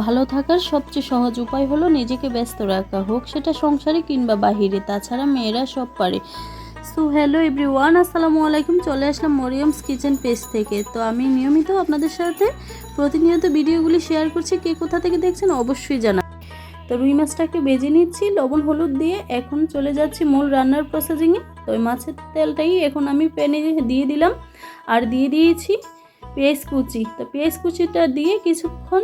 ভালো থাকার সবচেয়ে সহজ উপায় হলো নিজেকে ব্যস্ত রাখা হোক, সেটা সংসারে কিংবা বাহিরে, তাছাড়া মেয়েরা সব পারে। সো হ্যালো এভরিওয়ান আসসালামু আলাইকুম, চলে আসলাম মরিয়মস কিচেন পেজ থেকে। তো আমি নিয়মিত আপনাদের সাথে প্রতিনিয়ত ভিডিওগুলি শেয়ার করছি, কে কোথা থেকে দেখছেন অবশ্যই জানা তো রুই মাছটাকে বেজে নিচ্ছি, লবণ হলুদ দিয়ে এখন চলে যাচ্ছি মূল রান্নার প্রসেসিংয়ে তো ওই মাছের তেলটাই এখন আমি প্যানে দিয়ে দিলাম। আর দিয়ে দিয়েছি পেঁয়াজ কুচি। তো পেঁয়াজ কুচিটা দিয়ে কিছুক্ষণ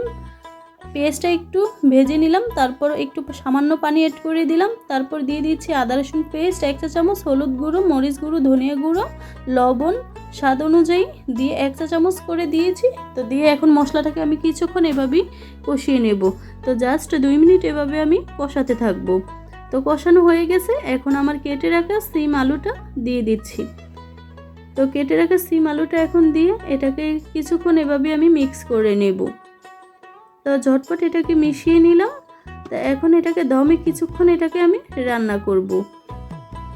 পেঁয়াজটা একটু ভেজে নিলাম, তারপর একটু সামান্য পানি অ্যাড করে দিলাম, তারপর দিয়ে দিচ্ছি আদা, রসুন পেস্ট এক চা চামচ হলুদ গুঁড়ো, মরিচ গুঁড়ো, ধনিয়া গুঁড়ো, লবণ, স্বাদ অনুযায়ী দিয়ে এক চা চামচ করে দিয়েছি। তো দিয়ে এখন মশলাটাকে আমি কিছুক্ষণ এভাবেই কষিয়ে নেব। তো জাস্ট দুই মিনিট এভাবে আমি কষাতে থাকব। তো কষানো হয়ে গেছে, এখন আমার কেটে রাখা সিম আলুটা দিয়ে দিচ্ছি। তো কেটে রাখা সিম আলুটা এখন দিয়ে এটাকে কিছুক্ষণ এভাবে আমি মিক্স করে নেব। তো ঝটপট এটাকে মিশিয়ে নিলাম। তো এখন এটাকে দমে কিছুক্ষণ এটাকে আমি রান্না করব।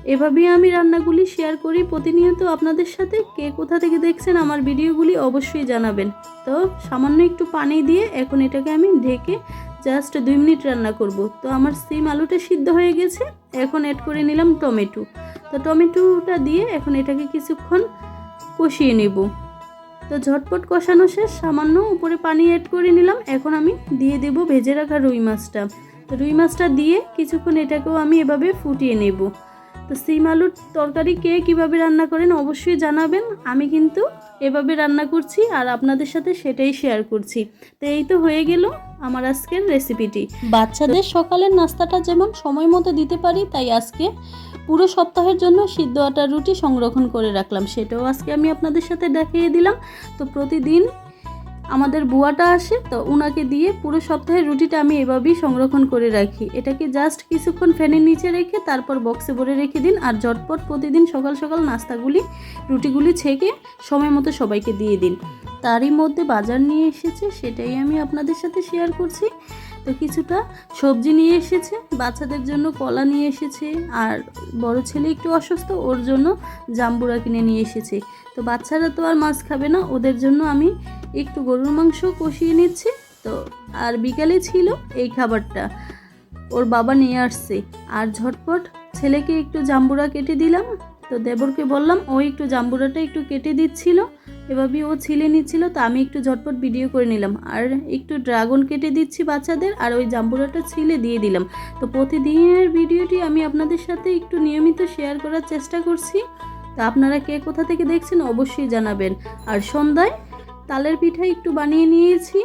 এভাবেই আমি রান্নাগুলি শেয়ার করি। প্রতিনিয়ত আপনাদের সাথে কে কোথা থেকে দেখছেন আমার ভিডিওগুলি অবশ্যই জানাবেন। তো সামান্য একটু পানি দিয়ে এখন এটাকে আমি ঢেকে জাস্ট দুই মিনিট রান্না করব। তো আমার সিম আলুটা সিদ্ধ হয়ে গেছে। এখন অ্যাড করে নিলাম টমেটো। তো টমেটোটা দিয়ে এখন এটাকে কিছুক্ষণ কষিয়ে নেব। তো ঝটপট কষানো শেষ, সামান্য উপরে পানি অ্যাড করে নিলাম। এখন আমি দিয়ে দেব ভেজে রাখা রুই মাছটা। তো রুই মাছটা দিয়ে কিছুক্ষণ এটাকেও আমি এভাবে ফুটিয়ে নেব। তো সিম আলুর তরকারি কে কীভাবে রান্না করেন অবশ্যই জানাবেন। আমি কিন্তু এভাবে রান্না করছি আর আপনাদের সাথে সেটাই শেয়ার করছি। তো এই তো হয়ে গেল আমার আজকের রেসিপিটি বাচ্চাদের সকালের নাস্তাটা যেমন সময় মতো দিতে পারি তাই আজকে পুরো সপ্তাহের জন্য সিদ্ধ আটার রুটি সংরক্ষণ করে রাখলাম। সেটাও আজকে আমি আপনাদের সাথে দেখিয়ে দিলাম। তো প্রতিদিন আমাদের বুয়াটা আসে, তো ওনাকে দিয়ে পুরো সপ্তাহের রুটিটা আমি এভাবেই সংরক্ষণ করে রাখি। এটাকে জাস্ট কিছুক্ষণ ফ্যানের নিচে রেখে তারপর বক্সে ভরে রেখে দিন আর ঝটপট প্রতিদিন সকাল সকাল নাস্তাগুলি, রুটিগুলি ছেঁকে সময় মতো সবাইকে দিয়ে দিন। তারই মধ্যে বাজার নিয়ে এসেছে, সেটাই আমি আপনাদের সাথে শেয়ার করছি। তো কিছুটা সবজি নিয়ে এসেছে, বাচ্চাদের জন্য কলা নিয়ে এসেছে, আর বড় ছেলে একটু অসুস্থ, ওর জন্য জাম্বুরা কিনে নিয়ে এসেছে। তো বাচ্চারা তো আর মাছ খাবে না, ওদের জন্য আমি একটু গরুর মাংস কষিয়ে নিচ্ছে, তো আর বিকালে ছিল এই খাবারটা। ওর বাবা নিয়ে আসছে। আর ঝটপট ছেলেকে একটু জাম্বুরা কেটে দিলাম। তো দেবরকে বললাম, ও একটু জাম্বুরাটা একটু কেটে দিচ্ছিল। এভাবে ও ছিলে নিচ্ছিল, তো আমি একটু ঝটপট ভিডিও করে নিলাম। আর একটু ড্রাগন কেটে দিচ্ছি বাচ্চাদের, আর ওই জাম্বুরাটা ছিলে দিয়ে দিলাম। তো প্রতিদিনের ভিডিওটি আমি আপনাদের সাথে একটু নিয়মিত শেয়ার করার চেষ্টা করছি। তা আপনারা কে কোথা থেকে দেখছেন অবশ্যই জানাবেন। আর সন্ধ্যায় তালের পিঠা একটু বানিয়ে নিয়েছি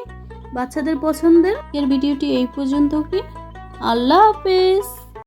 বাচ্চাদের পছন্দের। এর ভিডিওটি এই পর্যন্ত কি আল্লাহ হাফেজ।